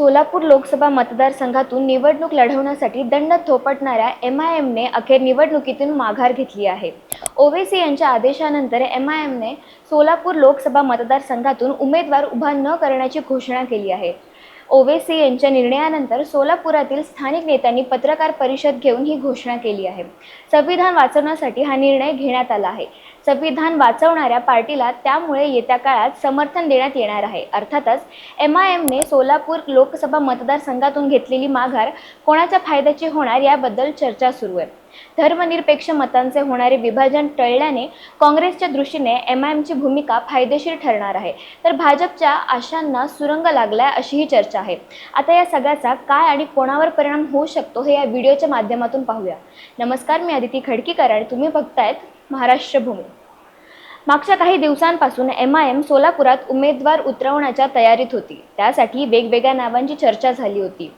सोलापूर लोकसभा मतदारसंघातून निवडणूक लढवण्यासाठी दंड थोपटणाऱ्या एम आय एमने अखेर निवडणुकीतून माघार घेतली आहे. ओवेसी यांच्या आदेशानंतर एम आय एमने सोलापूर लोकसभा मतदारसंघातून उमेदवार उभा न करण्याची घोषणा केली आहे. ओवेसी यांच्या निर्णयानंतर सोलापुरातील स्थानिक नेत्यांनी पत्रकार परिषद घेऊन ही घोषणा केली आहे. संविधान वाचवण्यासाठी हा निर्णय घेण्यात आला आहे. संविधान वाचवणाऱ्या पार्टीला त्यामुळे येत्या काळात समर्थन देण्यात येणार आहे. अर्थातच एम आय एमने सोलापूर लोकसभा मतदारसंघातून घेतलेली माघार कोणाच्या फायद्याची होणार याबद्दल चर्चा सुरू आहे. धर्मनिरपेक्ष मतांचे होणारे विभाजन टळल्याने काँग्रेसच्या दृष्टीने एम आय एमची भूमिका फायदेशीर ठरणार आहे. तर भाजपच्या आशांना सुरंग लागलाय अशीही चर्चा आहे. आता या सगळ्याचा काय आणि कोणावर परिणाम होऊ शकतो हे या व्हिडिओच्या माध्यमातून पाहूया. नमस्कार मी आदिती खडकीकर आणि तुम्ही बघतायत महाराष्ट्र भूमी मागच्या काही दिवसांपासून एम आय एम सोलापुरात उमेदवार उतरवण्याच्या तयारीत होती. त्यासाठी वेगवेगळ्या नावांची चर्चा झाली होती.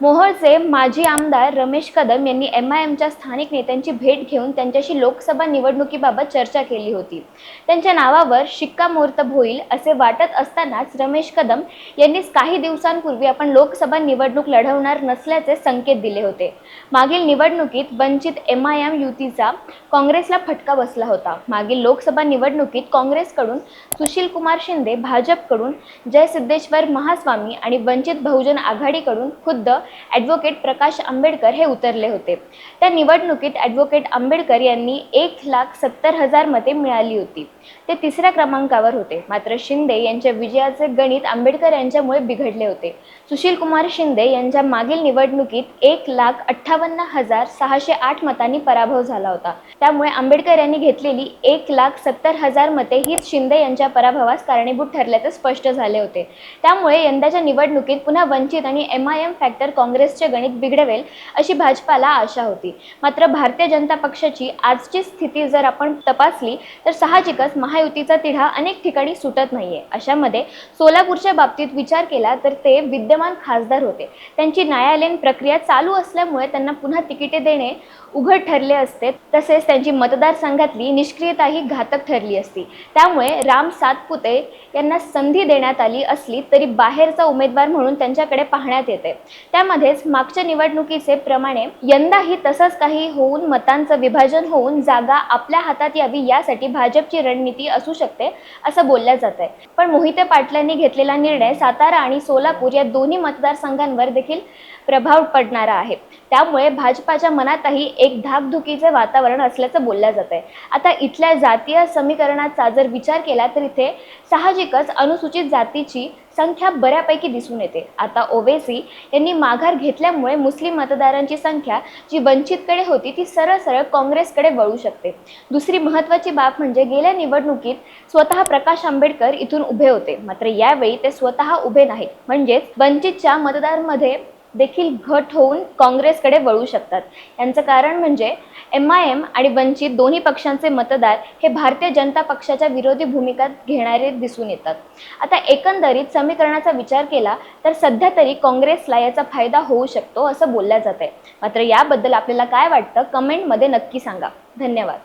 मोहोळचे माजी आमदार रमेश कदम यांनी एम आय एमच्या स्थानिक नेत्यांची भेट घेऊन त्यांच्याशी लोकसभा निवडणुकीबाबत चर्चा केली होती. त्यांच्या नावावर शिक्कामोर्तब होईल असे वाटत असतानाच रमेश कदम यांनी काही दिवसांपूर्वी आपण लोकसभा निवडणूक लढवणार नसल्याचे संकेत दिले होते. मागील निवडणुकीत वंचित एम आय एम युतीचा काँग्रेसला फटका बसला होता. मागील लोकसभा निवडणुकीत काँग्रेसकडून सुशील कुमार शिंदे भाजपकडून जय सिद्धेश्वर महास्वामी आणि वंचित बहुजन आघाडीकडून खुद्द ॲडव्होकेट प्रकाश आंबेडकर हे उतरले होते. त्या निवडणुकीत ॲडव्होकेट आंबेडकर यांनी एक लाख सत्तर हजार मते मिळाली होती. ते तिसऱ्या क्रमांकावर होते. मात्र शिंदे यांच्या विजयाचे गणित आंबेडकर यांच्यामुळे बिघडले होते. सुशील कुमार शिंदे यांच्या मागील निवडणुकीत एक लाख अठ्ठावन्न हजार सहाशे आठ मतांनी पराभव झाला होता. त्यामुळे आंबेडकर यांनी घेतलेली एक लाख सत्तर हजार मते हीच शिंदे यांच्या पराभवास कारणीभूत ठरल्याचं स्पष्ट झाले होते. त्यामुळे यंदाच्या निवडणुकीत पुन्हा वंचित आणि एम आय एम फॅक्टर काँग्रेसचे गणित बिघडवेल अशी भाजपाला आशा होती. मात्र भारतीय जनता पक्षाची आजची स्थिती जर आपण तपासली तर साहजिकच महायुतीचा तिढा अनेक ठिकाणी सुटत नाहीये. अशामध्ये सोलापूरच्या बाबतीत विचार केला तर ते विद्यमान खासदार होते. त्यांची न्यायालयीन प्रक्रिया चालू असल्यामुळे त्यांना पुन्हा तिकिटे देणे उघड ठरले असते. तसेच त्यांची मतदारसंघातली निष्क्रियताही घातक ठरली असती. त्यामुळे राम सातपुते यांना संधी देण्यात आली असली तरी बाहेरचा उमेदवार म्हणून त्यांच्याकडे पाहण्यात येते. त्यामध्येच मागच्या निवडणुकीचे प्रमाणे यंदाही तसंच काही होऊन मतांचं विभाजन होऊन जागा आपल्या हातात यावी यासाठी भाजपची रणनीती असू शकते असं बोलल्या जात आहे पण मोहिते पाटलांनी घेतलेला निर्णय सातारा आणि सोलापूर या दोन्ही मतदारसंघांवर देखील प्रभाव पडणारा आहे. त्यामुळे भाजपाच्या मनातही एक धाकधुकीचे वातावरण असल्याचं बोललं जात आहे आता इथल्या जातीय समीकरणाचा जर विचार केला तर इथे साहजिकच अनुसूचित जातीची संख्या बऱ्यापैकी दिसून येते. आता ओवेसी यांनी माग माघार घेतल्यामुळे मुस्लिम मतदारांची संख्या जी वंचितकडे होती ती सरळ सरळ काँग्रेसकडे वळू शकते. दुसरी महत्त्वाची बाब म्हणजे गेल्या निवडणुकीत स्वतः प्रकाश आंबेडकर इथून उभे होते. मात्र यावेळी ते स्वतः उभे नाहीत. म्हणजेच वंचितच्या मतदारमध्ये देखील घट होऊन काँग्रेसकडे वळू शकतात. यांचं कारण म्हणजे एम आय एम आणि वंचित दोन्ही पक्षांचे मतदार हे भारतीय जनता पक्षाच्या विरोधी भूमिका घेणारे दिसून येतात. आता एकंदरीत समीकरणाचा विचार केला तर सध्या तरी काँग्रेसला याचा फायदा होऊ शकतो असं बोलल्या जात आहे मात्र याबद्दल आपल्याला काय वाटतं? कमेंटमध्ये नक्की सांगा. धन्यवाद.